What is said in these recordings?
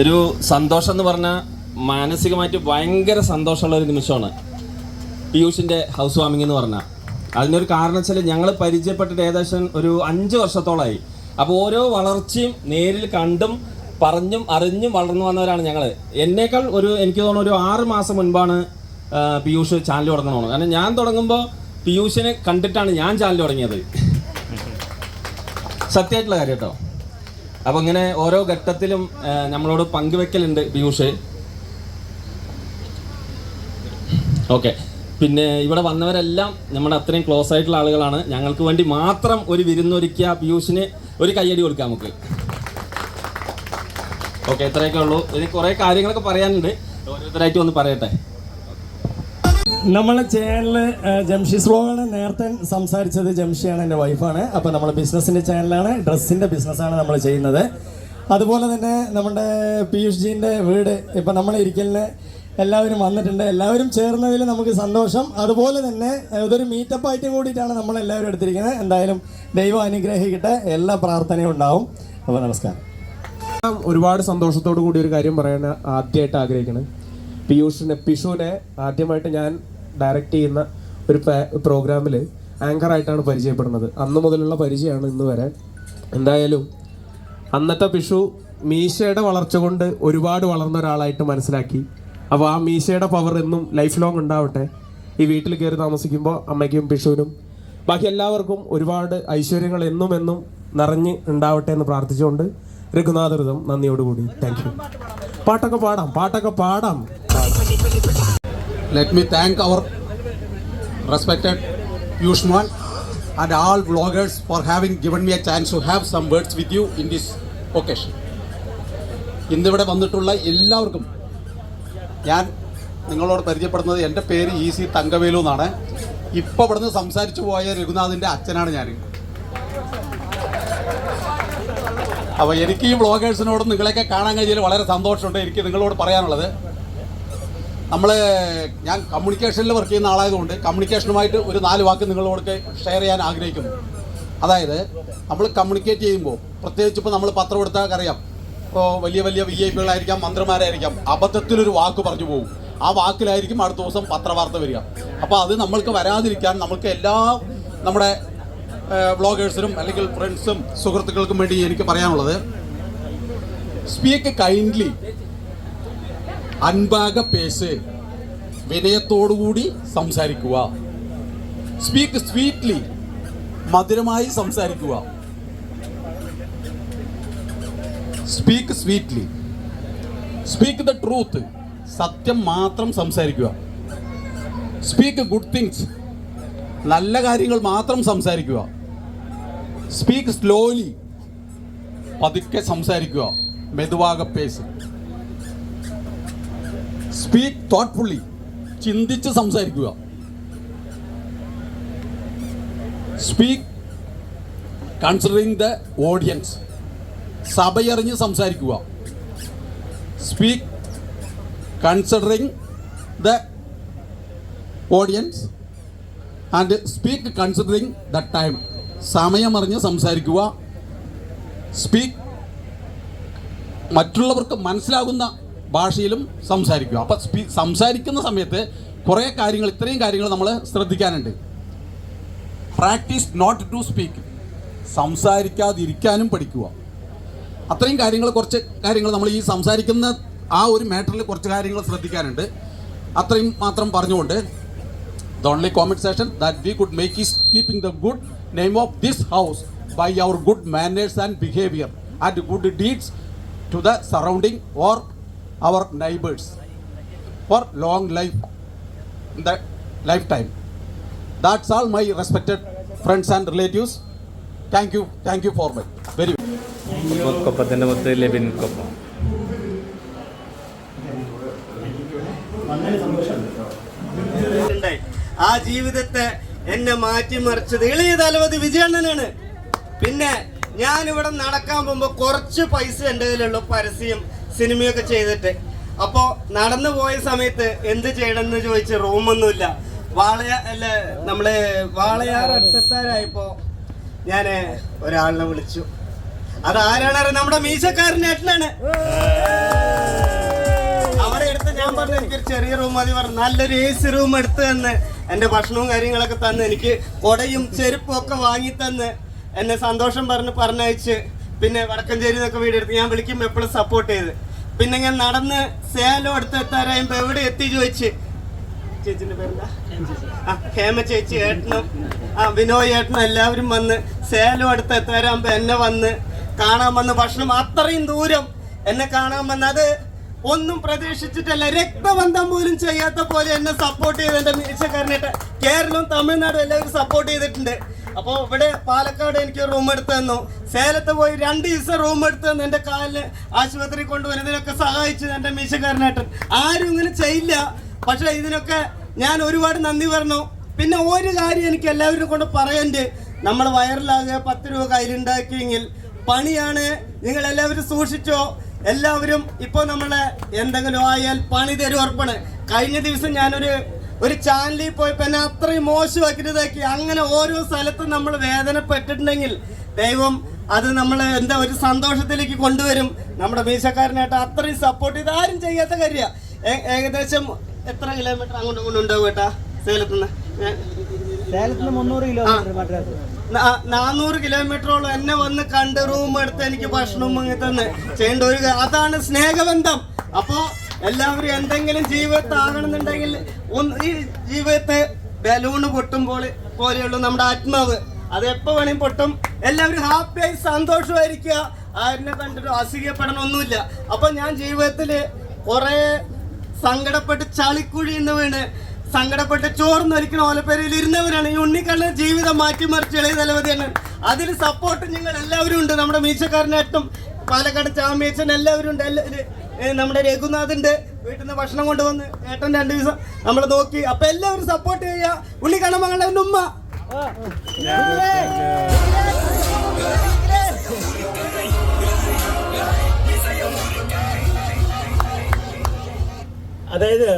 ഒരു സന്തോഷം എന്ന് പറഞ്ഞാൽ മാനസികമായിട്ട് ഭയങ്കര സന്തോഷമുള്ള ഒരു നിമിഷമാണ്. പീയൂഷിന്റെ ഹൗസ് വാമിംഗ് എന്ന് പറഞ്ഞാൽ അതിനൊരു കാരണം വെച്ചാൽ ഞങ്ങൾ പരിചയപ്പെട്ടിട്ട് ഏകദേശം ഒരു അഞ്ച് വർഷത്തോളമായി അപ്പോൾ ഓരോ വളർച്ചയും നേരിൽ കണ്ടും പറഞ്ഞും അറിഞ്ഞും വളർന്നു വന്നവരാണ് ഞങ്ങൾ എന്നേക്കാൾ ഒരു എനിക്ക് തോന്നുന്നു ഒരു ആറ് മാസം മുൻപാണ് പിയൂഷ് ചാനൽ തുടങ്ങണമെന്ന് കാരണം ഞാൻ തുടങ്ങുമ്പോൾ പീയൂഷിനെ കണ്ടിട്ടാണ് ഞാൻ ചാനൽ തുടങ്ങിയത്. സത്യമായിട്ടുള്ള കാര്യം കേട്ടോ. അപ്പോൾ ഇങ്ങനെ ഓരോ ഘട്ടത്തിലും നമ്മളോട് പങ്കുവെക്കലുണ്ട് പീയൂഷ്. ഓക്കെ. പിന്നെ ഇവിടെ വന്നവരെല്ലാം നമ്മുടെ അത്രയും ക്ലോസ് ആയിട്ടുള്ള ആളുകളാണ്. ഞങ്ങൾക്ക് വേണ്ടി മാത്രം ഒരു വിരുന്നൊരുക്കിയ പീയൂഷിന് ഒരു കയ്യടി കൊടുക്കാം നമുക്ക്. ഓക്കെ ഇത്രയൊക്കെ ഉള്ളൂ. ഇനി കുറേ കാര്യങ്ങളൊക്കെ പറയാനുണ്ട്. ഓരോരുത്തരായിട്ട് ഒന്ന് പറയട്ടെ. നമ്മളെ ചാനൽ ജംഷി സ്ലോഗാണ് നേരത്തെ സംസാരിച്ചത്. ജംഷിയാണ് എന്റെ വൈഫാണ് അപ്പോൾ നമ്മൾ ബിസിനസ്സിന്റെ ചാനലാണ് ഡ്രസ്സിന്റെ ബിസിനസ്സാണ് നമ്മൾ ചെയ്യുന്നത്. അതുപോലെ തന്നെ നമ്മുടെ പീയൂഷ് ജീന്റെ വീട് ഇപ്പം നമ്മൾ ഇരിക്കലിന് എല്ലാവരും വന്നിട്ടുണ്ട്. എല്ലാവരും ചേർന്നതിൽ നമുക്ക് സന്തോഷം. അതുപോലെ തന്നെ ഇതൊരു മീറ്റപ്പ് ആയിട്ട് കൂടിയിട്ടാണ് നമ്മൾ എല്ലാവരും എടുത്തിരിക്കുന്നത്. എന്തായാലും ദൈവം അനുഗ്രഹിക്കട്ടെ. എല്ലാ പ്രാർത്ഥനയും ഉണ്ടാവും. അപ്പോൾ നമസ്കാരം. ഒരുപാട് സന്തോഷത്തോടു കൂടി ഒരു കാര്യം പറയാൻ ആദ്യമായിട്ട് ആഗ്രഹിക്കുന്നത് പീയൂഷിനെ പിഷുവിനെ ആദ്യമായിട്ട് ഞാൻ ഡയറക്റ്റ് ചെയ്യുന്ന ഒരു പ്രോഗ്രാമിൽ ആങ്കറായിട്ടാണ് പരിചയപ്പെടുന്നത്. അന്ന് മുതലുള്ള പരിചയമാണ് ഇന്ന് വരെ. എന്തായാലും അന്നത്തെ പിഷു മീശയുടെ വളർച്ച കൊണ്ട് ഒരുപാട് വളർന്ന ഒരാളായിട്ട് മനസ്സിലാക്കി. അപ്പോൾ ആ മീശയുടെ പവർ എന്നും ലൈഫ് ലോങ് ഉണ്ടാവട്ടെ. ഈ വീട്ടിൽ കയറി താമസിക്കുമ്പോൾ അമ്മയ്ക്കും പിഷുവിനും ബാക്കി എല്ലാവർക്കും ഒരുപാട് ഐശ്വര്യങ്ങൾ എന്നും എന്നും നിറഞ്ഞ് ഉണ്ടാവട്ടെ എന്ന് പ്രാർത്ഥിച്ചുകൊണ്ട് രഘുനാഥൃതം നന്ദിയോടുകൂടി. താങ്ക് യു പാട്ടൊക്കെ പാടാം പാട്ടൊക്കെ പാടാം. Let me thank our respected Yushman and all vloggers for having given me a chance to have some words with you in this occasion. ഇന്നിവിടെ വന്നിട്ടുള്ള എല്ലാവർക്കും ഞാൻ നിങ്ങളോട് പരിചയപ്പെടുന്നത് എന്റെ പേര് ഇ സി തങ്കവേലു എന്നാണ്. ഇപ്പോൾ ഇവിടുന്ന് സംസാരിച്ചു പോയ രഘുനാഥിന്റെ അച്ഛനാണ് ഞാൻ. അപ്പോൾ എനിക്ക് ഈ വ്ളോഗേഴ്സിനോടും നിങ്ങളെയൊക്കെ കാണാൻ കഴിഞ്ഞതിൽ വളരെ സന്തോഷമുണ്ട്. എനിക്ക് നിങ്ങളോട് പറയാനുള്ളത് നമ്മൾ ഞാൻ കമ്മ്യൂണിക്കേഷനിൽ വർക്ക് ചെയ്യുന്ന ആളായതുകൊണ്ട് കമ്മ്യൂണിക്കേഷനുമായിട്ട് ഒരു നാല് വാക്ക് നിങ്ങളോട് ഷെയർ ചെയ്യാൻ ആഗ്രഹിക്കുന്നു. അതായത് നമ്മൾ കമ്മ്യൂണിക്കേറ്റ് ചെയ്യുമ്പോൾ പ്രത്യേകിച്ച് ഇപ്പോൾ നമ്മൾ പത്രം എടുത്താൽ അറിയാം. ഇപ്പോൾ വലിയ വലിയ വി ഐ പികളായിരിക്കാം മന്ത്രിമാരായിരിക്കാം അബദ്ധത്തിലൊരു വാക്ക് പറഞ്ഞു പോകും ആ വാക്കിലായിരിക്കും അടുത്ത ദിവസം പത്രവാർത്ത വരിക. അപ്പോൾ അത് നമ്മൾക്ക് വരാതിരിക്കാൻ നമ്മൾക്ക് എല്ലാ നമ്മുടെ വ്ളോഗേഴ്സിനും അല്ലെങ്കിൽ ഫ്രണ്ട്സും സുഹൃത്തുക്കൾക്കും വേണ്ടി എനിക്ക് പറയാനുള്ളത് സ്പീക്ക് കൈൻഡ്ലി അൻപാക പേശ് വിനയത്തോടുകൂടി സംസാരിക്കുക. സ്പീക്ക് സ്വീറ്റ്ലി മധുരമായി സംസാരിക്കുക. Speak sweetly speak the truth സത്യം മാത്രം സംസാരിക്കുക. സ്പീക്ക് ഗുഡ് തിങ്സ് നല്ല കാര്യങ്ങൾ മാത്രം സംസാരിക്കുക. സ്പീക്ക് സ്ലോലി പതുക്കെ സംസാരിക്കുക. മെതുവാക പേസ് സ്പീക്ക് തോട്ട്ഫുള്ളി ചിന്തിച്ച് സംസാരിക്കുക. സ്പീക്ക് കൺസിഡറിങ് ദ ഓഡിയൻസ് സഭയറിഞ്ഞ് സംസാരിക്കുക. Speak considering the audience and speak considering the time സമയമറിഞ്ഞ് സംസാരിക്കുക. സ്പീക്ക് മറ്റുള്ളവർക്ക് മനസ്സിലാകുന്ന ഭാഷയിലും സംസാരിക്കുക. അപ്പം സ്പീ സംസാരിക്കുന്ന സമയത്ത് കുറേ കാര്യങ്ങൾ ഇത്രയും കാര്യങ്ങൾ നമ്മൾ ശ്രദ്ധിക്കാനുണ്ട്. Practise not to speak. സംസാരിക്കാതിരിക്കാനും പഠിക്കുക. അത്രയും കാര്യങ്ങൾ കുറച്ച് കാര്യങ്ങൾ നമ്മൾ ഈ സംസാരിക്കുന്ന ആ ഒരു മാറ്ററിൽ കുറച്ച് കാര്യങ്ങൾ ശ്രദ്ധിക്കാനുണ്ട്. അത്രയും മാത്രം പറഞ്ഞുകൊണ്ട് the only comment session that we could make is keeping the good name of this house by our good manners and behaviour and good deeds to the surrounding or in the lifetime. That's all my respected friends and relatives. Thank you, thank you for my very കൊപ്പത്തിന്റെ മൊത്തം ലെബിൻ കൊപ്പം ഉണ്ടായി. ആ ജീവിതത്തെ എന്നെ മാറ്റിമറിച്ചത് ഇളയ തലവതി വിജയണ്ണനാണ് പിന്നെ ഞാൻ ഇവിടെ നടക്കാൻ പോകുമ്പോ കുറച്ച് പൈസ എന്റെ കയ്യിലുള്ളൂ പരസ്യം സിനിമയൊക്കെ ചെയ്തിട്ട്. അപ്പോ നടന്നു പോയ സമയത്ത് എന്ത് ചെയ്യണമെന്ന് ചോദിച്ച് റൂമൊന്നുമില്ല. വാളയ അല്ല നമ്മളെ വാളയാർ അടുത്തത്താരായപ്പോ ഞാൻ ഒരാളിനെ വിളിച്ചു. അതാരാണ് നമ്മുടെ മീശക്കാരൻ ഞാൻ പറഞ്ഞു എനിക്കൊരു ചെറിയ റൂം മതി പറഞ്ഞു. നല്ലൊരു എ സി റൂം എടുത്ത് തന്ന് എന്റെ ഭക്ഷണവും കാര്യങ്ങളൊക്കെ തന്ന് എനിക്ക് കൊടയും ചെരുപ്പും ഒക്കെ വാങ്ങി തന്ന് എന്നെ സന്തോഷം പറഞ്ഞ് പറഞ്ഞയച്ച് പിന്നെ വടക്കഞ്ചേരി നിന്നൊക്കെ വീടെടുത്ത് ഞാൻ വിളിക്കും എപ്പോഴും സപ്പോർട്ട് ചെയ്ത്. പിന്നെ ഞാൻ നടന്ന് സേലം അടുത്ത് എത്താറായപ്പോ എവിടെ എത്തി ചോദിച്ച്. ചേച്ചിന്റെ പേരെന്താ? ഹേമ ചേച്ചി ഏട്ടനും ആ വിനോയ് ഏട്ടനും എല്ലാവരും വന്ന് സേലം അടുത്ത് എത്താറാകുമ്പോ എന്നെ വന്ന് കാണാൻ വന്ന് ഭക്ഷണം അത്രയും ദൂരം എന്നെ കാണാൻ വന്ന് അത് ഒന്നും പ്രതീക്ഷിച്ചിട്ടല്ല. രക്തബന്ധം പോലും ചെയ്യാത്ത പോലെ എന്നെ സപ്പോർട്ട് ചെയ്ത് എന്റെ മീശക്കാരനായിട്ട് കേരളവും തമിഴ്നാടും എല്ലാവരും സപ്പോർട്ട് ചെയ്തിട്ടുണ്ട്. അപ്പോൾ ഇവിടെ പാലക്കാട് എനിക്ക് റൂം എടുത്തു തന്നു. സേലത്ത് പോയി രണ്ട് ദിവസം റൂം എടുത്തു തന്നു. എന്റെ കാലിന് ആശുപത്രി കൊണ്ടുവരുന്നതിനൊക്കെ സഹായിച്ചു എന്റെ മീശക്കാരനായിട്ട് ആരും ഇങ്ങനെ ചെയ്യില്ല. പക്ഷെ ഇതിനൊക്കെ ഞാൻ ഒരുപാട് നന്ദി പറഞ്ഞു. പിന്നെ ഒരു കാര്യം എനിക്ക് എല്ലാവരും കൊണ്ട് പറയണ്ട്. നമ്മൾ വയറിലാകെ പത്ത് രൂപ കയ്യിലുണ്ടാക്കിയെങ്കിൽ പണിയാണ്. നിങ്ങൾ എല്ലാവരും സൂക്ഷിച്ചോ. എല്ലാവരും ഇപ്പോൾ നമ്മളെ എന്തെങ്കിലും ആയാൽ പണി തരും ഉറപ്പാണ്. കഴിഞ്ഞ ദിവസം ഞാനൊരു ഒരു ചാനലിൽ പോയി എന്നെ അത്രയും മോശമാക്കിയതാക്കി. അങ്ങനെ ഓരോ സ്ഥലത്തും നമ്മൾ വേദനപ്പെട്ടിട്ടുണ്ടെങ്കിൽ ദൈവം അത് നമ്മൾ എന്താ ഒരു സന്തോഷത്തിലേക്ക് കൊണ്ടുവരും. നമ്മുടെ മീശക്കാരനായിട്ട് അത്രയും സപ്പോർട്ട് ചെയ്ത് ആരും ചെയ്യാത്ത കാര്യ. ഏകദേശം എത്ര കിലോമീറ്റർ അങ്ങോട്ടും ഇങ്ങോട്ടും ഉണ്ടാവും ഏട്ടാ? സേലത്തുനിന്ന്. നാനൂറ് കിലോമീറ്ററോളം എന്നെ വന്ന് കണ്ട് റൂം എടുത്ത് എനിക്ക് ഭക്ഷണവും തന്ന്. ചെയ്യേണ്ട ഒരു അതാണ് സ്നേഹബന്ധം. അപ്പോ എല്ലാവരും എന്തെങ്കിലും ആകണമെന്നുണ്ടെങ്കിൽ ഒന്ന് ഈ ജീവിതത്തെ ബലൂണ് പൊട്ടുമ്പോൾ പോലെയുള്ളൂ നമ്മുടെ ആത്മാവ്. അത് എപ്പോ വേണേലും പൊട്ടും. എല്ലാവരും ഹാപ്പിയായി സന്തോഷമായിരിക്കുക. ആരിനെ കണ്ടിട്ട് അസുഖപ്പെടണമൊന്നുമില്ല അപ്പൊ ഞാൻ ജീവിതത്തിൽ കുറെ സങ്കടപ്പെട്ട് ചളിക്കുഴി എന്ന് വീണ് സങ്കടപ്പെട്ട് ചോർന്നൊലിക്കണ ഓലപ്പേരയിൽ ഇരുന്നവരാണ്. ഈ ഉണ്ണിക്കണ്ണ ജീവിതം മാറ്റിമറിച്ച് ഇളയ തലവതിയാണ് അതിൽ സപ്പോർട്ട് നിങ്ങൾ എല്ലാവരും ഉണ്ട്. നമ്മുടെ മീശക്കാരനായിട്ടും പാലക്കാട് ചാമ്യച്ചൻ എല്ലാവരും ഉണ്ട്. എല്ലാവരും നമ്മുടെ രഘുനാഥിന്റെ വീട്ടിൽ നിന്ന് ഭക്ഷണം കൊണ്ടുവന്ന് ഏട്ടൻ രണ്ടു ദിവസം നമ്മൾ നോക്കി. അപ്പൊ എല്ലാവരും സപ്പോർട്ട് ചെയ്യുക. ഉള്ളി മകളുടെ ഉമ്മ. അതായത്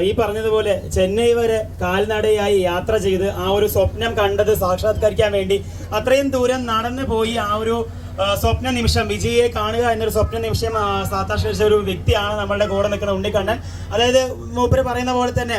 ഈ പറഞ്ഞതുപോലെ ചെന്നൈ വരെ കാൽനടയായി യാത്ര ചെയ്ത് ആ ഒരു സ്വപ്നം കണ്ടത് സാക്ഷാത്കരിക്കാൻ വേണ്ടി അത്രയും ദൂരം നടന്നു പോയി ആ ഒരു സ്വപ്ന നിമിഷം വിജയെ കാണുക എന്നൊരു സ്വപ്ന നിമിഷം സാക്ഷാത്കരിച്ച ഒരു വ്യക്തിയാണ് നമ്മളുടെ കൂടെ നിൽക്കുന്ന ഉണ്ണിക്കണ്ണൻ. അതായത് മൂപ്പര് പറയുന്ന പോലെ തന്നെ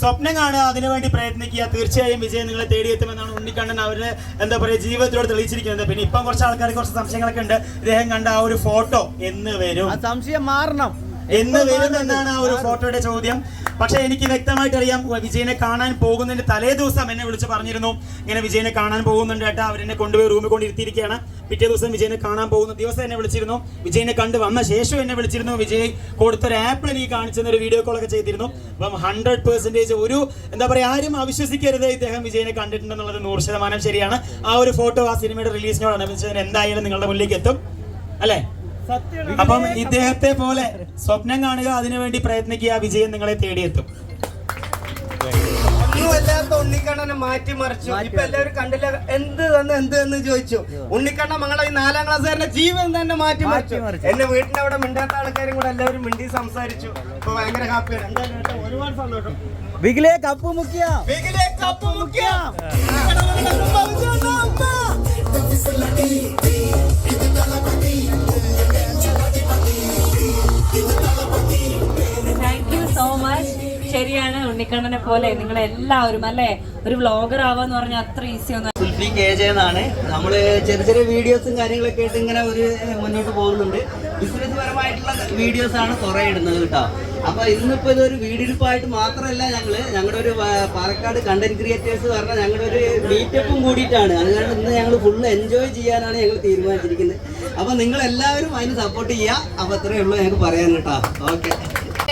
സ്വപ്നം കാണുക അതിനുവേണ്ടി പ്രയത്നിക്കുക തീർച്ചയായും വിജയം നിങ്ങളെ തേടിയെത്തുമെന്നാണ് ഉണ്ണിക്കണ്ണൻ അവരുടെ എന്താ പറയുക ജീവിതത്തിലൂടെ തെളിയിച്ചിരിക്കുന്നത്. പിന്നെ ഇപ്പം കുറച്ച് ആൾക്കാർക്ക് കുറച്ച് സംശയങ്ങളൊക്കെ ഉണ്ട്. ഇദ്ദേഹം കണ്ട ആ ഒരു ഫോട്ടോ എന്ന് വരും. സംശയം മാറണം. എന്ന് വരും എന്നാണ് ആ ഒരു ഫോട്ടോയുടെ ചോദ്യം? പക്ഷെ എനിക്ക് വ്യക്തമായിട്ട് അറിയാം വിജയനെ കാണാൻ പോകുന്നതിന്റെ തലേ ദിവസം എന്നെ വിളിച്ച് പറഞ്ഞിരുന്നു. ഇങ്ങനെ വിജയനെ കാണാൻ പോകുന്നുണ്ട് ഏട്ടാ അവരെന്നെ കൊണ്ടുപോയി റൂമിൽ കൊണ്ടിരുത്തിയിരിക്കുകയാണ് പിറ്റേ ദിവസം വിജയനെ കാണാൻ പോകുന്ന ദിവസം എന്നെ വിളിച്ചിരുന്നു. വിജയനെ കണ്ട് വന്ന ശേഷം എന്നെ വിളിച്ചിരുന്നു. വിജയ് കൊടുത്തൊരു ആപ്പിൾ എനിക്ക് കാണിച്ചെന്ന ഒരു വീഡിയോ കോളൊക്കെ ചെയ്തിരുന്നു. അപ്പം ഹൺഡ്രഡ് പെർസെന്റേജ് ഒരു എന്താ പറയുക ആരും അവിശ്വസിക്കരുത് ഇദ്ദേഹം വിജയനെ കണ്ടിട്ടുണ്ടെന്നുള്ളത് നൂറ് ശതമാനം ശരിയാണ്. ആ ഒരു ഫോട്ടോ ആ സിനിമയുടെ റിലീസിനോടനുബന്ധിച്ച് എന്തായാലും നിങ്ങളുടെ മുന്നിലേക്ക് എത്തും. അല്ലേ? അപ്പം ഇദ്ദേഹത്തെ പോലെ സ്വപ്നം കാണുക അതിനുവേണ്ടി പ്രയത്നിക്കുക വിജയം നിങ്ങളെ തേടിയെത്തും. ഒന്നുമല്ലാത്ത ഉണ്ണിക്കണ്ണനെ മാറ്റിമറിച്ചു ഇപ്പൊ എല്ലാവരും കണ്ടില്ല എന്ത് തന്നെ എന്ത് എന്ന് ചോദിച്ചു? ഉണ്ണിക്കണ്ണ മങ്ങളെ ഈ നാലാം ക്ലാസ്സുകാരന്റെ ജീവൻ തന്നെ മാറ്റി മറിച്ചു. എന്റെ വീട്ടിന്റെ അവിടെ മിണ്ടാത്ത ആൾക്കാരും കൂടെ എല്ലാവരും മിണ്ടി സംസാരിച്ചു. ഇപ്പൊ ഭയങ്കര ഹാപ്പിയാണ്. എന്തായാലും ഒരുപാട് സന്തോഷം. ബിഗിലെ കപ്പ് മുക്കിയ. ബിഗിലെ കപ്പ് മുഖ്യം. ശരിയാണ് പോലെ നിങ്ങൾ എല്ലാവരും അല്ലേ? ഒരു വ്ളോഗർ ആവാന്ന് പറഞ്ഞാൽ അത്ര ഈസി ഒന്നും സുൽഫി കെ ജെ എന്നാണ്. നമ്മൾ ചെറിയ ചെറിയ വീഡിയോസും കാര്യങ്ങളൊക്കെ ആയിട്ട് ഇങ്ങനെ ഒരു മുന്നോട്ട് പോകുന്നുണ്ട്. ബിസിനസ് പരമായിട്ടുള്ള വീഡിയോസ് ആണ് കുറെ ഇടുന്നത് കേട്ടോ. അപ്പൊ ഇന്നിപ്പോ ഇതൊരു വീടിരിപ്പായിട്ട് മാത്രമല്ല ഞങ്ങൾ ഞങ്ങളുടെ ഒരു പാലക്കാട് കണ്ടന്റ് ക്രിയേറ്റേഴ്സ് പറഞ്ഞ ഞങ്ങളുടെ ഒരു മീറ്റപ്പും കൂടിയിട്ടാണ്. അതുകൊണ്ട് ഇന്ന് ഞങ്ങൾ ഫുള്ള് എൻജോയ് ചെയ്യാനാണ് ഞങ്ങൾ തീരുമാനിച്ചിരിക്കുന്നത്. അപ്പൊ നിങ്ങൾ എല്ലാവരും അതിന് സപ്പോർട്ട് ചെയ്യുക അപ്പൊ അത്രയേ ഉള്ളൂ ഞങ്ങൾക്ക് പറയാൻ കേട്ടോ. ഓക്കെ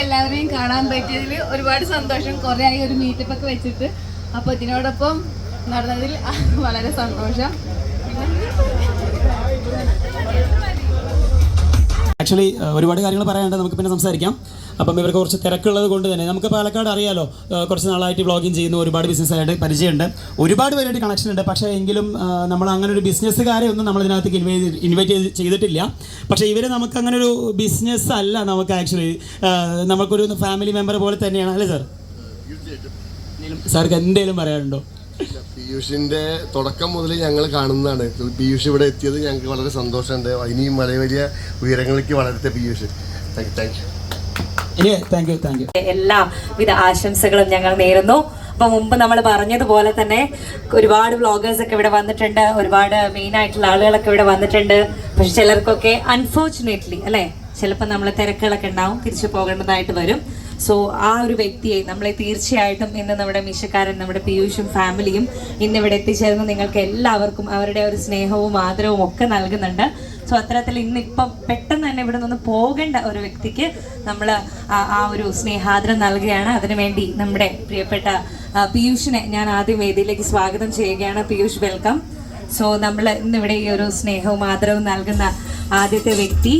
എല്ലാവരെയും കാണാൻ പറ്റിയതിൽ ഒരുപാട് സന്തോഷം. കുറേ ആയി ഒരു മീറ്റപ്പ് ഒക്കെ വെച്ചിട്ട്. അപ്പോൾ ഇതിനോടൊപ്പം നടന്നതിൽ വളരെ സന്തോഷം. ആക്ച്വലി ഒരുപാട് കാര്യങ്ങൾ പറയാനുണ്ട്. നമുക്ക് പിന്നെ സംസാരിക്കാം. അപ്പം ഇവർക്ക് കുറച്ച് തിരക്കുള്ളത് കൊണ്ട് തന്നെ നമുക്ക് പാലക്കാട് അറിയാലോ. കുറച്ച് നാളായിട്ട് വ്ളോഗിങ് ചെയ്യുന്ന. ഒരുപാട് ബിസിനസ്സായിട്ട് പരിചയമുണ്ട്. ഒരുപാട് പേരായിട്ട് കണക്ഷൻ ഉണ്ട്. പക്ഷേ എങ്കിലും നമ്മൾ അങ്ങനെ ഒരു ബിസിനസ്സുകാരെ ഒന്നും നമ്മൾ ഇതിനകത്തേക്ക് ഇൻവൈറ്റ് ഇൻവൈറ്റ് ചെയ്തിട്ടില്ല. പക്ഷേ ഇവർ നമുക്ക് അങ്ങനെ ഒരു ബിസിനസ് അല്ല നമുക്ക് ആക്ച്വലി നമുക്കൊരു ഫാമിലി മെമ്പർ പോലെ തന്നെയാണ്. അല്ലേ സാർ സാർക്ക് എന്തെങ്കിലും പറയാനുണ്ടോ? പീയൂഷിന്റെ തുടക്കം മുതൽ ഞങ്ങൾ കാണുന്നതാണ്. പീയൂഷ് ഇവിടെ എത്തിയത് ഞങ്ങൾക്ക് വളരെ സന്തോഷമുണ്ട്. ഇനിയും വലിയ വലിയ ഉയരങ്ങളിലേക്ക് വളരട്ടെ Piyush. Thank you thank you thank you thank you എല്ലാവിധ ആശംസകളും ഞങ്ങൾ നേരുന്നു. അപ്പൊ മുമ്പ് നമ്മൾ പറഞ്ഞതുപോലെ തന്നെ ഒരുപാട് വ്ളോഗേഴ്സ് ഒക്കെ ഇവിടെ വന്നിട്ടുണ്ട്. ഒരുപാട് മെയിൻ ആയിട്ടുള്ള ആളുകളൊക്കെ ഇവിടെ വന്നിട്ടുണ്ട്. പക്ഷെ ചിലർക്കൊക്കെ അൺഫോർച്ചുനേറ്റ്ലി അല്ലെ? ചിലപ്പോൾ നമ്മൾ തിരക്കുകളൊക്കെ ഉണ്ടാവും. തിരിച്ചു പോകേണ്ടതായിട്ട് വരും. സോ ആ ഒരു വ്യക്തിയെ നമ്മളെ തീർച്ചയായിട്ടും ഇന്ന് നമ്മുടെ മിഷക്കാരൻ നമ്മുടെ പീയൂഷും ഫാമിലിയും ഇന്ന് ഇവിടെ എത്തിച്ചേർന്ന് നിങ്ങൾക്ക് എല്ലാവർക്കും അവരുടെ ഒരു സ്നേഹവും ആദരവും ഒക്കെ നൽകുന്നുണ്ട്. സോ അത്തരത്തിൽ ഇന്നിപ്പം പെട്ടെന്ന് തന്നെ ഇവിടെ നിന്ന് പോകേണ്ട ഒരു വ്യക്തിക്ക് നമ്മൾ ആ ഒരു സ്നേഹാദരം നൽകുകയാണ്. അതിനുവേണ്ടി നമ്മുടെ പ്രിയപ്പെട്ട പീയൂഷിനെ ഞാൻ ആദ്യം വേദിയിലേക്ക് സ്വാഗതം ചെയ്യുകയാണ്. പീയൂഷ് വെൽക്കം സോ നമ്മൾ ഇന്നിവിടെ ഈ ഒരു സ്നേഹവും ആദരവും നൽകുന്ന ആദ്യത്തെ വ്യക്തി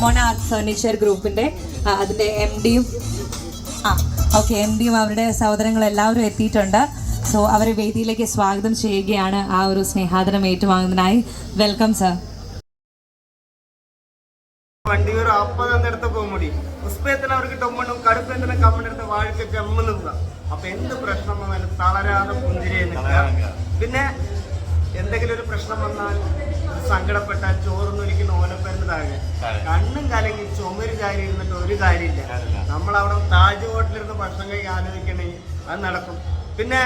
മൊണാർക്ക് ഫർണിച്ചർ ഗ്രൂപ്പിന്റെ അതിന്റെ എം ഡിയും ആ ഓക്കെ എം ഡിയും അവരുടെ സഹോദരങ്ങൾ എല്ലാവരും എത്തിയിട്ടുണ്ട്. സോ അവരെ വേദിയിലേക്ക് സ്വാഗതം ചെയ്യുകയാണ് ആ ഒരു സ്നേഹാദരം ഏറ്റുവാങ്ങുന്നതിനായി. വെൽക്കം സർ വണ്ടി ഒരു അപ്പത് എടുത്ത് പോകാൻ മുടി പുഷ്പത്തിന് അവർക്ക് ടൊമ്മണും കടുപ്പത്തിന് കമ്മണെടുത്ത് വാഴക്ക് ജമ്മ നിൽക്കുക അപ്പൊ എന്ത് പ്രശ്നം വന്നാലും തളരാതെ പുഞ്ചിരി നിൽക്കുക. പിന്നെ എന്തെങ്കിലും ഒരു പ്രശ്നം വന്നാൽ സങ്കടപ്പെട്ടാൽ ചോർന്നൊലിക്കുന്ന ഓലപ്പരന്ന് താഴെ. കണ്ണും കലങ്ങി ചുമര് ചാരി ഇരുന്നിട്ട് ഒരു കാര്യമില്ല. നമ്മളവിടെ താജ് ഹോട്ടലിരുന്ന് ഭക്ഷണം കഴിക്കാൻ ആലോചിക്കണമെങ്കിൽ അത് നടക്കും. പിന്നെ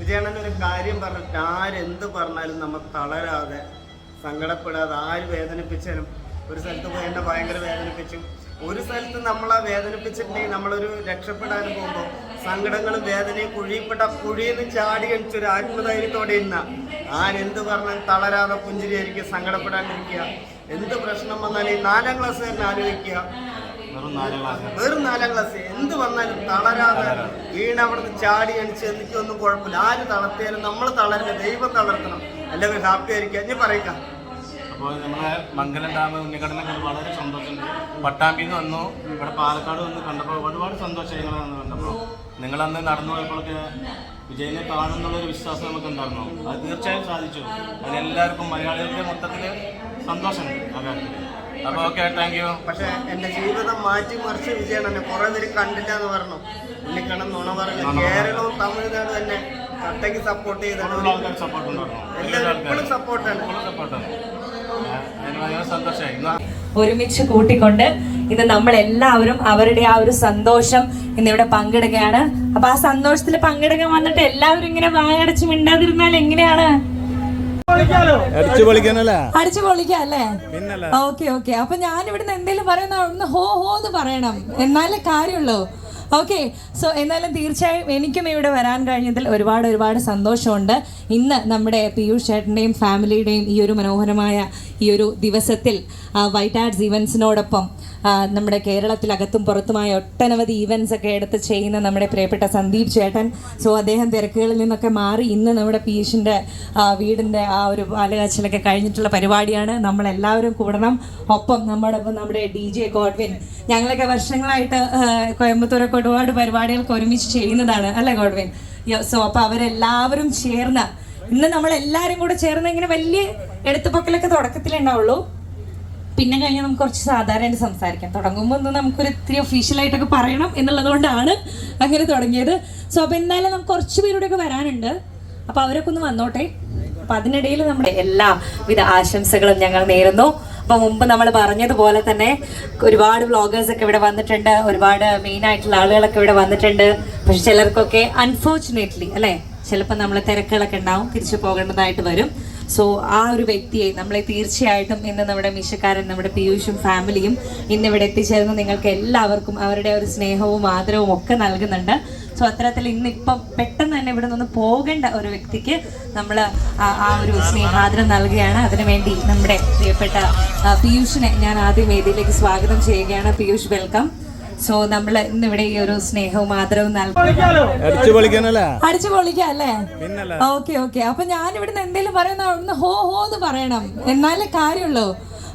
വിജയണ്ണൻ ഒരു കാര്യം പറഞ്ഞിട്ട് ആരെന്ത് പറഞ്ഞാലും നമ്മൾ തളരാതെ സങ്കടപ്പെടാതെ ആര് വേദനിപ്പിച്ചാലും ഒരു സ്ഥലത്ത് പോയി എന്നെ ഭയങ്കര വേദനിപ്പിച്ചു ഒരു സ്ഥലത്ത് നമ്മളെ വേദനിപ്പിച്ചിട്ടുണ്ടെങ്കിൽ നമ്മളൊരു രക്ഷപ്പെടാൻ പോകുമ്പോൾ സങ്കടങ്ങളും വേദനയും കുഴിയിൽപ്പെട്ട കുഴിയിൽ നിന്ന് ചാടി കഴിച്ച ഒരു ആത്മധൈര്യത്തോടെ ഇന്ന ആരെന്ത് പറഞ്ഞാൽ തളരാതെ പുഞ്ചിരിയായിരിക്കുക സങ്കടപ്പെടാണ്ടിരിക്കുക. എന്ത് പ്രശ്നം വന്നാലും ഈ നാലാം ക്ലാസ് തന്നെ ആലോചിക്കുക. വെറും നാലാം ക്ലാസ് എന്ത് വന്നാലും തളരാതെ വീണ് അവിടുന്ന് ചാടി അണിച്ച് എനിക്കൊന്നും കുഴപ്പമില്ല. ആര് തളർത്തിയാലും നമ്മൾ തളരുന്ന ദൈവം തളർത്തണം. എല്ലാവരും ഹാപ്പി ആയിരിക്കുക. ഞാൻ പറയുക. അപ്പോൾ നമ്മളെ മംഗലം ഡാം ഉണ്ണിക്കടനെ കണ്ട് വളരെ സന്തോഷമുണ്ട്. പട്ടാമ്പിന്ന് വന്നു. ഇവിടെ പാലക്കാട് വന്ന് കണ്ടപ്പോൾ ഒരുപാട് സന്തോഷം ഞങ്ങൾ കണ്ടപ്പോൾ നിങ്ങളന്ന് നടന്നു പോയപ്പോഴൊക്കെ വിജയനെ കാണുന്നുള്ളൊരു വിശ്വാസം നമുക്ക് ഉണ്ടായിരുന്നു അത് തീർച്ചയായും സാധിച്ചു. അതിനെല്ലാവർക്കും മലയാളികൾക്ക് മൊത്തത്തിൽ സന്തോഷമുണ്ട് ആ കാര്യത്തിൽ അപ്പോൾ ഓക്കെ താങ്ക് യു പക്ഷെ എന്റെ ജീവിതം മാറ്റി മറിച്ച് വിജയൻ എന്നെ കുറെ പേര് കണ്ടില്ല എന്ന് പറഞ്ഞു. ഉണ്ണിക്കണ്ണം നുണ പറഞ്ഞു കേരളവും തമിഴ്നാടും തന്നെ കട്ടയ്ക്ക് സപ്പോർട്ട് ചെയ്താണ്. സപ്പോർട്ട് എല്ലാവരും സപ്പോർട്ടാണ് സന്തോഷമായി. ഒരുമിച്ച് കൂട്ടിക്കൊണ്ട് ഇന്ന് നമ്മൾ എല്ലാവരും അവരുടെ ആ ഒരു സന്തോഷം ഇന്ന് ഇവിടെ പങ്കിടുകയാണ്. അപ്പൊ ആ സന്തോഷത്തിൽ പങ്കെടുക്കാൻ വന്നിട്ട് എല്ലാവരും ഇങ്ങനെ വായടച്ച് മിണ്ടാതിരുന്നാൽ എങ്ങനെയാണ്? അടിച്ചു പൊളിക്കാം അല്ലേ? Okay okay. അപ്പൊ ഞാൻ ഇവിടുന്ന് എന്തെങ്കിലും പറയുന്ന ഒന്ന് ഹോ ഹോ എന്ന് പറയണം. എന്നാലേ കാര്യമുള്ളൂ. ഓക്കെ സോ എന്നാലും തീർച്ചയായും എനിക്കും ഇവിടെ വരാൻ കഴിഞ്ഞതിൽ ഒരുപാട് ഒരുപാട് സന്തോഷമുണ്ട്. ഇന്ന് നമ്മുടെ പീയൂഷ് ചേട്ടന്റെയും ഫാമിലിയുടെയും ഈ ഒരു മനോഹരമായ ഈ ഒരു ദിവസത്തിൽ വൈറ്റ് ആർട്സ് ഇവൻസിനോടൊപ്പം നമ്മുടെ കേരളത്തിലകത്തും പുറത്തുമായ ഒട്ടനവധി ഈവൻസ് ഒക്കെ എടുത്ത് ചെയ്യുന്ന നമ്മുടെ പ്രിയപ്പെട്ട സന്ദീപ് ചേട്ടൻ. സോ അദ്ദേഹം തിരക്കുകളിൽ നിന്നൊക്കെ മാറി ഇന്ന് നമ്മുടെ പീഷിന്റെ വീടിന്റെ ആ ഒരു പാലുകാച്ചലൊക്കെ കഴിഞ്ഞിട്ടുള്ള പരിപാടിയാണ്. നമ്മളെല്ലാവരും കൂടണം. ഒപ്പം നമ്മുടെ നമ്മുടെ ഡി ജെ ഗോഡ്വിൻ ഞങ്ങളൊക്കെ വർഷങ്ങളായിട്ട് കോയമ്പത്തൂരൊക്കെ ഒരുപാട് പരിപാടികൾക്ക് ഒരുമിച്ച് ചെയ്യുന്നതാണ് അല്ലേ ഗോഡ്വിൻ? സോ അപ്പോൾ അവരെല്ലാവരും ചേർന്ന ഇന്ന് നമ്മൾ എല്ലാരും കൂടെ ചേർന്ന് ഇങ്ങനെ വലിയ എടുത്തുപൊക്കലൊക്കെ തുടക്കത്തിലുണ്ടാവുള്ളൂ പിന്നെ കഴിഞ്ഞാൽ നമുക്ക് കുറച്ച് സാധാരണ സംസാരിക്കാം. തുടങ്ങുമ്പോൾ ഒന്ന് നമുക്കൊരു ഇത്തിരി ഒഫീഷ്യലായിട്ടൊക്കെ പറയണം എന്നുള്ളത് കൊണ്ടാണ് അങ്ങനെ തുടങ്ങിയത്. സോ അപ്പോൾ എന്തായാലും നമുക്ക് കുറച്ച് പേരുടെയൊക്കെ വരാനുണ്ട്. അപ്പോൾ അവരൊക്കെ ഒന്ന് വന്നോട്ടെ. അപ്പം അതിനിടയിൽ നമ്മുടെ എല്ലാവിധ ആശംസകളും ഞങ്ങൾ നേരുന്നു. അപ്പോൾ മുമ്പ് നമ്മൾ പറഞ്ഞതുപോലെ തന്നെ ഒരുപാട് വ്ളോഗേഴ്സ് ഒക്കെ ഇവിടെ വന്നിട്ടുണ്ട് ഒരുപാട് മെയിൻ ആയിട്ടുള്ള ആളുകളൊക്കെ ഇവിടെ വന്നിട്ടുണ്ട്. പക്ഷെ ചിലർക്കൊക്കെ അൺഫോർച്ചുനേറ്റ്ലി അല്ലേ ചിലപ്പോൾ നമ്മൾ തിരക്കുകളൊക്കെ ഉണ്ടാവും തിരിച്ചു പോകേണ്ടതായിട്ട് വരും. സോ ആ ഒരു വ്യക്തിയെ നമ്മളെ തീർച്ചയായിട്ടും ഇന്ന് നമ്മുടെ മിഷക്കാരൻ നമ്മുടെ പീയൂഷും ഫാമിലിയും ഇന്ന് ഇവിടെ എത്തിച്ചേർന്ന് നിങ്ങൾക്ക് എല്ലാവർക്കും അവരുടെ ഒരു സ്നേഹവും ആദരവും ഒക്കെ നൽകുന്നുണ്ട്. സോ അത്തരത്തിൽ ഇന്നിപ്പം പെട്ടെന്ന് തന്നെ ഇവിടെ നിന്ന് പോകേണ്ട ഒരു വ്യക്തിക്ക് നമ്മൾ ആ ഒരു സ്നേഹാദരം നൽകുകയാണ്. അതിനുവേണ്ടി നമ്മുടെ പ്രിയപ്പെട്ട പീയൂഷിനെ ഞാൻ ആദ്യം വേദിയിലേക്ക് സ്വാഗതം ചെയ്യുകയാണ്. പീയൂഷ് വെൽക്കം. സോ നമ്മൾ ഇന്നിവിടെ ഈ ഒരു സ്നേഹവും ആദരവും നൽകും അടിച്ചു പൊളിക്കല്ലേ ഓക്കെ ഓക്കെ. അപ്പൊ ഞാൻ ഇവിടുന്ന് എന്തെങ്കിലും പറയുന്ന ഒന്ന് ഹോ ഹോ എന്ന് പറയണം. എന്നാലേ കാര്യമുള്ളൂ.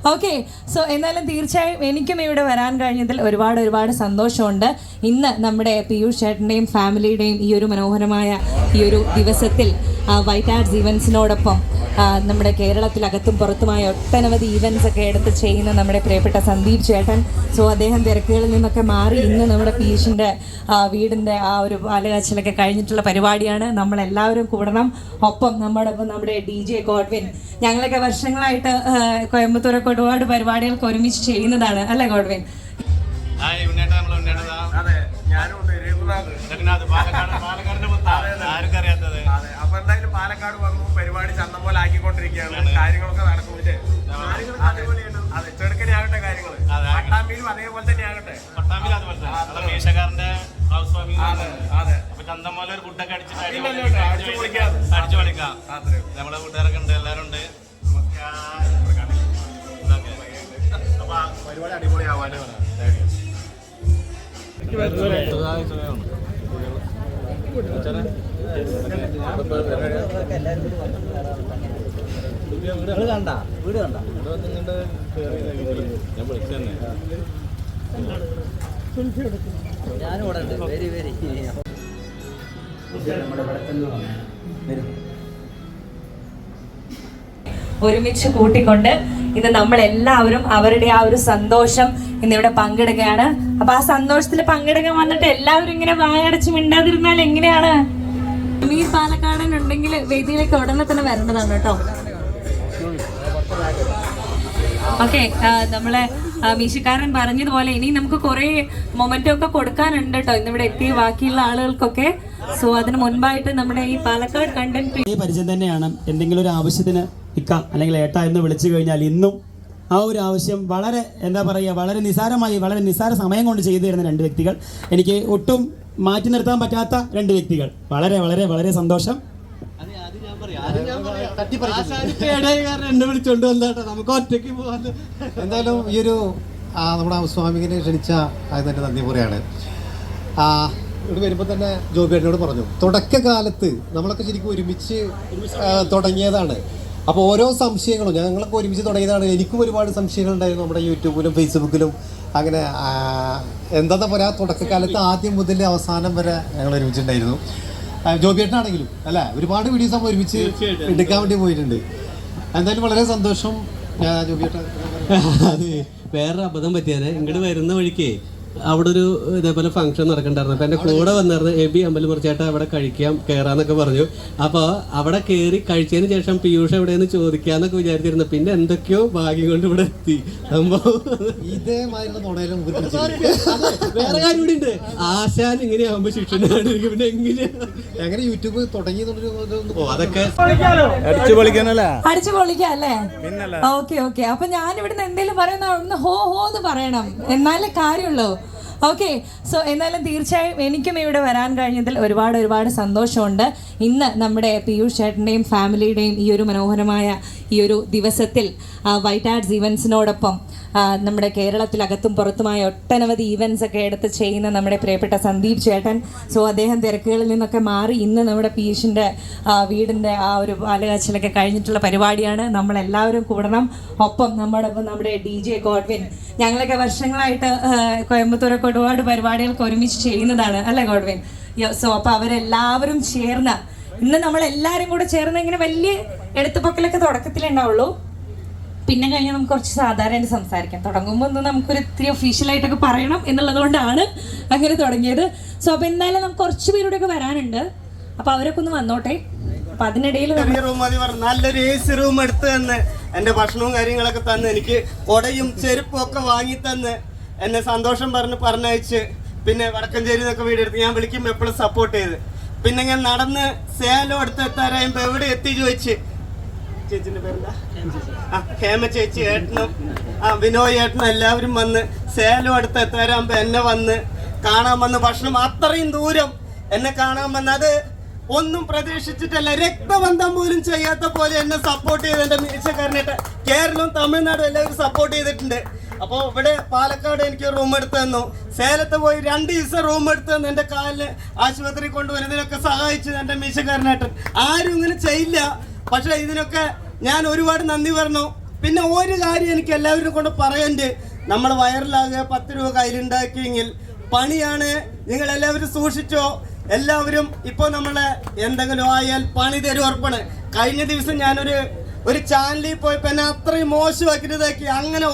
ഓക്കെ സോ എന്നാലും തീർച്ചയായും എനിക്കും ഇവിടെ വരാൻ കഴിഞ്ഞതിൽ ഒരുപാട് ഒരുപാട് സന്തോഷമുണ്ട്. ഇന്ന് നമ്മുടെ പീയൂഷ് ചേട്ടന്റെയും ഫാമിലിയുടെയും ഈ ഒരു മനോഹരമായ ഈ ഒരു ദിവസത്തിൽ വൈറ്റ് ആർട്സ് ഇവൻസിനോടൊപ്പം നമ്മുടെ കേരളത്തിലകത്തും പുറത്തുമായ ഒട്ടനവധി ഈവൻസ് ഒക്കെ എടുത്ത് ചെയ്യുന്ന നമ്മുടെ പ്രിയപ്പെട്ട സന്ദീപ് ചേട്ടൻ. സോ അദ്ദേഹം തിരക്കുകളിൽ നിന്നൊക്കെ മാറി ഇന്ന് നമ്മുടെ പീയൂഷിന്റെ വീടിന്റെ ആ ഒരു പാലുകാച്ചലൊക്കെ കഴിഞ്ഞിട്ടുള്ള പരിപാടിയാണ്. നമ്മളെല്ലാവരും കൂടണം. ഒപ്പം നമ്മുടെ നമ്മുടെ ഡി ജെ ഗോഡ്വിൻ ഞങ്ങളൊക്കെ വർഷങ്ങളായിട്ട് ആ, കോയമ്പത്തൂരൊക്കെ ഒരുപാട് പരിപാടികൾക്ക് ഒരുമിച്ച് ചെയ്യുന്നതാണ് അല്ലെ ഗോഡ്വിൻ? അപ്പൊ എന്തായാലും പാലക്കാട് വന്നു പരിപാടി ചന്തം പോലെ ആക്കിക്കൊണ്ടിരിക്കുകയാണ് കാര്യങ്ങളൊക്കെ അതെ. പട്ടാമ്പിയിലും അതേപോലെ തന്നെ ആകട്ടെ. പട്ടാമ്പിയിൽ അതുപോലെ തന്നെ. മീശക്കാരന്റെ ഹൗസ് വാമിംഗ് അതെ അതെ. അപ്പൊ ചന്തം പോലെ ഒരു ഫുഡൊക്കെ അടിച്ചിട്ട് അടിച്ചു പൊളിക്കാം. അടിച്ചു പൊളിക്കാം. നമ്മുടെ കൂട്ടുകാരൊക്കെ ഒരുമിച്ച് കൂട്ടിക്കൊണ്ട് ഇന്ന് നമ്മൾ എല്ലാവരും അവരുടെ ആ ഒരു സന്തോഷം ഇന്നിവിടെ പങ്കിടുകയാണ്. അപ്പൊ ആ സന്തോഷത്തിൽ പങ്കെടുക്കാൻ വന്നിട്ട് എല്ലാവരും ഇങ്ങനെ വായടച്ച് മിണ്ടാതിരുന്നാൽ എങ്ങനെയാണ്? ഈ പാലക്കാടൻ ഉണ്ടെങ്കിൽ വേദിയിലേക്ക് ഉടനെ തന്നെ വരേണ്ടതാണ് കേട്ടോ. ഓക്കെ നമ്മളെ മീശക്കാരൻ പറഞ്ഞതുപോലെ ഇനി നമുക്ക് കുറെ മൊമെന്റോ ഒക്കെ കൊടുക്കാനുണ്ട് കേട്ടോ. ഇന്നിവിടെ എത്തിയ ബാക്കിയുള്ള ആളുകൾക്കൊക്കെ. സോ അതിന് മുൻപായിട്ട് നമ്മുടെ ഈ പാലക്കാട് കണ്ടന്റ് ഈ പരിചയം തന്നെയാണ് എന്തെങ്കിലും ഒരു ആവശ്യത്തിന് ഇക്ക അല്ലെങ്കിൽ ഏട്ട എന്ന് വിളിച്ചു കഴിഞ്ഞാൽ ഇന്നും ആ ഒരു ആവശ്യം വളരെ എന്താ പറയുക വളരെ നിസാരമായി വളരെ നിസാര സമയം കൊണ്ട് ചെയ്തു തരുന്ന രണ്ട് വ്യക്തികൾ. എനിക്ക് ഒട്ടും മാറ്റി നിർത്താൻ പറ്റാത്ത രണ്ട് വ്യക്തികൾ. വളരെ വളരെ വളരെ സന്തോഷം. എന്നെ വിളിച്ചോണ്ട് വന്നാട്ടോ നമുക്ക് ഒറ്റയ്ക്ക് പോകാൻ എന്തായാലും ഈ ഒരു നമ്മുടെ സ്വാമികനെ ക്ഷണിച്ച അതിന്റെ തന്നെ നന്ദി പറയാണ് ആ, ഇവിടെ വരുമ്പോൾ തന്നെ ജോബിയേട്ടനോട് പറഞ്ഞു തുടക്കകാലത്ത് നമ്മളൊക്കെ ശരിക്കും ഒരുമിച്ച് തുടങ്ങിയതാണ്. അപ്പോൾ ഓരോ സംശയങ്ങളും ഞങ്ങളൊക്കെ ഒരുമിച്ച് തുടങ്ങിയതാണ്. എനിക്കും ഒരുപാട് സംശയങ്ങൾ ഉണ്ടായിരുന്നു നമ്മുടെ യൂട്യൂബിലും ഫേസ്ബുക്കിലും. അങ്ങനെ എന്താ പറയുക തുടക്കക്കാലത്ത് ആദ്യം മുതൽ അവസാനം വരെ ഞങ്ങൾ ഒരുമിച്ചുണ്ടായിരുന്നു. ആ, ജോബിയേട്ടനാണെങ്കിലും അല്ലേ? ഒരുപാട് വീഡിയോസ് നമ്മൾ ഒരുമിച്ച് എടുക്കാൻ വേണ്ടി പോയിട്ടുണ്ട്. എന്തായാലും വളരെ സന്തോഷം. ഞാൻ ജോബിയേട്ടൻ. അത് വേറൊരു അബദ്ധം പറ്റിയത് ഇങ്ങോട്ട് വരുന്ന വഴിക്ക് അവിടെ ഒരു ഇതേപോലെ ഫംഗ്ഷൻ നടക്കണ്ടായിരുന്നു. അപ്പൊ എന്റെ കൂടെ വന്നിരുന്ന എബി അമ്പലമുറിച്ചേട്ട അവിടെ കഴിക്കാം കയറാന്നൊക്കെ പറഞ്ഞു. അപ്പൊ അവിടെ കയറി കഴിച്ചതിന് ശേഷം പീയൂഷ് എവിടെയെന്ന് ചോദിക്കാന്നൊക്കെ വിചാരിച്ചിരുന്നു. പിന്നെ എന്തൊക്കെയോ ഭാഗ്യം കൊണ്ട് ഇവിടെ എത്തി. സംഭവം വേറെ കാര്യം കൂടി ഉണ്ട്. ആശാൻ ഇങ്ങനെയാകുമ്പോ ശിക്ഷനാണ് പിന്നെ എങ്ങനെയാ എങ്ങനെ യൂട്യൂബ് തുടങ്ങി ഓ അതൊക്കെ അടിച്ചു പൊളിക്കാനല്ലേ? അടിച്ചു പൊളിക്കാം അല്ലേ ഓക്കെ ഓക്കെ. അപ്പൊ ഞാൻ ഇവിടുന്ന് എന്തെങ്കിലും പറയുന്ന ഒന്ന് ഹോ ഹോ എന്ന് പറയണം. എന്നാലേ കാര്യമുള്ളൂ. ഓക്കെ സോ എന്നാലും തീർച്ചയായും എനിക്കും ഇവിടെ വരാൻ കഴിഞ്ഞതിൽ ഒരുപാട് ഒരുപാട് സന്തോഷമുണ്ട്. ഇന്ന് നമ്മുടെ പീയൂഷ് ചേട്ടന്റെയും ഫാമിലിയുടെയും ഈ ഒരു മനോഹരമായ ഈ ഒരു ദിവസത്തിൽ വൈറ്റ് ആർട്സ് ഇവൻസിനോടൊപ്പം നമ്മുടെ കേരളത്തിലകത്തും പുറത്തുമായ ഒട്ടനവധി ഈവൻസ് ഒക്കെ എടുത്ത് ചെയ്യുന്ന നമ്മുടെ പ്രിയപ്പെട്ട സന്ദീപ് ചേട്ടൻ. സോ അദ്ദേഹം തിരക്കുകളിൽ നിന്നൊക്കെ മാറി ഇന്ന് നമ്മുടെ പീയൂഷിന്റെ വീടിന്റെ ആ ഒരു പാലകാച്ചിലൊക്കെ കഴിഞ്ഞിട്ടുള്ള പരിപാടിയാണ്. നമ്മളെല്ലാവരും കൂടണം. ഒപ്പം നമ്മുടെ നമ്മുടെ ഡി ജെ ഗോഡ്വിൻ ഞങ്ങളൊക്കെ വർഷങ്ങളായിട്ട് ആ, കോയമ്പത്തൂരൊക്കെ ഒരുപാട് പരിപാടികൾക്ക് ഒരുമിച്ച് ചെയ്യുന്നതാണ് അല്ലേ ഗോഡ്വിൻ? സോ അപ്പോൾ അവരെല്ലാവരും ചേർന്ന. ഇന്ന് നമ്മൾ എല്ലാരും കൂടെ ചേർന്ന് ഇങ്ങനെ വലിയ എടുത്തുപൊക്കലൊക്കെ തുടക്കത്തിലുണ്ടാവുള്ളൂ പിന്നെ കഴിഞ്ഞാൽ നമുക്ക് കുറച്ച് സാധാരണ സംസാരിക്കാം. തുടങ്ങുമ്പോൾ ഒന്ന് നമുക്കൊരു ഇത്തിരി ഒഫീഷ്യലായിട്ടൊക്കെ പറയണം എന്നുള്ളത് കൊണ്ടാണ് അങ്ങനെ തുടങ്ങിയത്. സോ അപ്പോൾ എന്തായാലും നമുക്ക് കുറച്ച് പേരുടെയൊക്കെ വരാനുണ്ട്. അപ്പോൾ അവരൊക്കെ ഒന്ന് വന്നോട്ടെ. അപ്പം അതിനിടയിൽ റൂം മതി പറഞ്ഞു നല്ലൊരു എ സി റൂം എടുത്ത് തന്ന്. എന്റെ ഭക്ഷണവും കാര്യങ്ങളൊക്കെ തന്ന്. എനിക്ക് കൊടയും ചെരുപ്പും ഒക്കെ വാങ്ങി തന്ന്. എന്നെ സന്തോഷം പറഞ്ഞ് പറഞ്ഞയച്ച് പിന്നെ വടക്കഞ്ചേരി എന്നൊക്കെ വീടെടുത്ത് ഞാൻ വിളിക്കും എപ്പോഴും സപ്പോർട്ട് ചെയ്ത്. പിന്നെ ഞാൻ നടന്ന് സേലം അടുത്ത് എത്താറായപ്പോ എവിടെ എത്തി ചോദിച്ച്. ചേച്ചിന്റെ പേരെന്താ? ആ ഹേമ ചേച്ചി ഏട്ടനും ആ വിനോയ് ഏട്ടനും എല്ലാവരും വന്ന് സേലം അടുത്ത് എത്താറാകുമ്പോ എന്നെ വന്ന് കാണാൻ വന്ന് ഭക്ഷണം അത്രയും ദൂരം എന്നെ കാണാൻ വന്ന് അത് ഒന്നും പ്രതീക്ഷിച്ചിട്ടല്ല. രക്തബന്ധം പോലും ചെയ്യാത്ത പോലെ എന്നെ സപ്പോർട്ട് ചെയ്ത് എന്റെ മീശക്കാരനായിട്ട് കേരളവും തമിഴ്നാടും എല്ലാവരും സപ്പോർട്ട് ചെയ്തിട്ടുണ്ട്. അപ്പോൾ ഇവിടെ പാലക്കാട് എനിക്ക് റൂം എടുത്ത് തന്നു. സേലത്ത് പോയി രണ്ട് ദിവസം റൂം എടുത്ത് തന്നു. എന്റെ കാലിന് ആശുപത്രി കൊണ്ടുവരുന്നതിനൊക്കെ സഹായിച്ചു എന്റെ എന്റെ മീശക്കാരനായിട്ട്. ആരും ഇങ്ങനെ ചെയ്യില്ല. പക്ഷെ ഇതിനൊക്കെ ഞാൻ ഒരുപാട് നന്ദി പറഞ്ഞു. പിന്നെ ഒരു കാര്യം എനിക്ക് എല്ലാവരും കൊണ്ട് പറയണ്ട്. നമ്മൾ വയറിലാകെ പത്ത് രൂപ കയ്യിലുണ്ടാക്കിയെങ്കിൽ പണിയാണ്. നിങ്ങൾ എല്ലാവരും സൂക്ഷിച്ചോ. എല്ലാവരും ഇപ്പൊ നമ്മളെ എന്തെങ്കിലും ആയാൽ പണി തരും ഉറപ്പാണ്. കഴിഞ്ഞ ദിവസം ഞാനൊരു ഒരു ചാനലിൽ പോയപ്പോ എന്നെ അത്രയും മോശമാക്കിയതാക്കി അങ്ങനെ